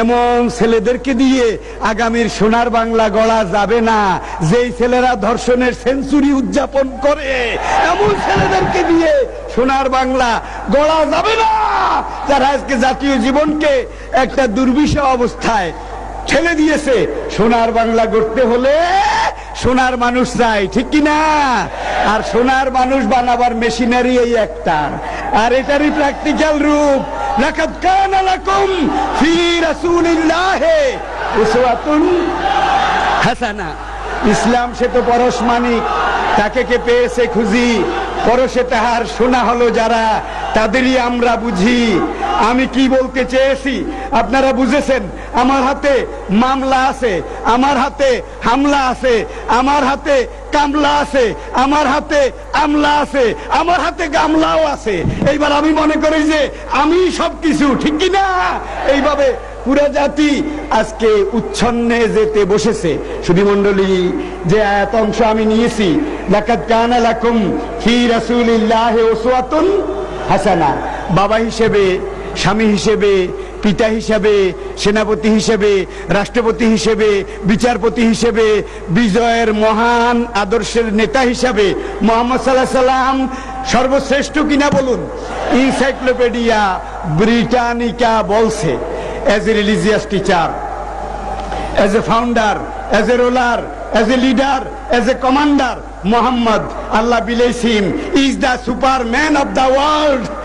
এমন ছেলেদেরকে দিয়ে আগামীর সোনার বাংলা গড়া যাবে না। যেই ছেলেরা ধর্ষণের সেঞ্চুরি উদযাপন করে, এমন ছেলেদেরকে দিয়ে সোনার বাংলা গড়া যাবে না। যারা আজকে জাতীয় জীবনকে একটা দুর্বিষহ অবস্থায় ঠেলে দিয়েছে, সোনার বাংলা গড়তে হলে সোনার মানুষ চাই ঠিক কি না? আর সোনার মানুষ বানাবার মেশিনারি এই একটা। আর এটারই প্র্যাকটিক্যাল রূপ। লাকাদ কানা লাকুম ফি রাসূলিল্লাহি উসওয়াতুন হাসানা। ইসলাম সে তো পরশমানিক তাকে কে পেয়েছে খুঁজি? পরশে তাহার শোনা হলো যারা তাদেরই আমরা বুঝি। আমি কি বলতে চেয়েছি? আপনারা বুঝেছেন, আমার হাতে মামলা আছে, আমার হাতে হামলা আছে, আমার হাতে কামলা আছে, আমার হাতে আমলা আছে, আমার হাতে গামলাও আছে। এইবার আমি মনে করি যে আমি সবকিছু, ঠিক কি না? এইভাবে পুরো জাতি আজকে উচ্ছন্নে যেতে বসেছে। সুধীমন্ডলী যে আয়াত অংশ আমি নিয়েছি, লাকাদ কানা লাকুম ফি রাসূলিল্লাহি উসওয়াতুন হাসানা বাবা হিসেবে স্বামী হিসেবে পিতা হিসেবে সেনাপতি হিসেবে রাষ্ট্রপতি হিসেবে বিচারপতি হিসেবে বিজয়ের মহান আদর্শের নেতা হিসাবে মোহাম্মদ সাল্লাহ সাল্লাম সর্বশ্রেষ্ঠ কিনা বলুন? ইনসাইক্লোপিডিয়া ব্রিটানিকা বলছে as a religious teacher as a founder as a ruler, as a leader, as a commander, Muhammad, Allah bless him, is the superman of the world.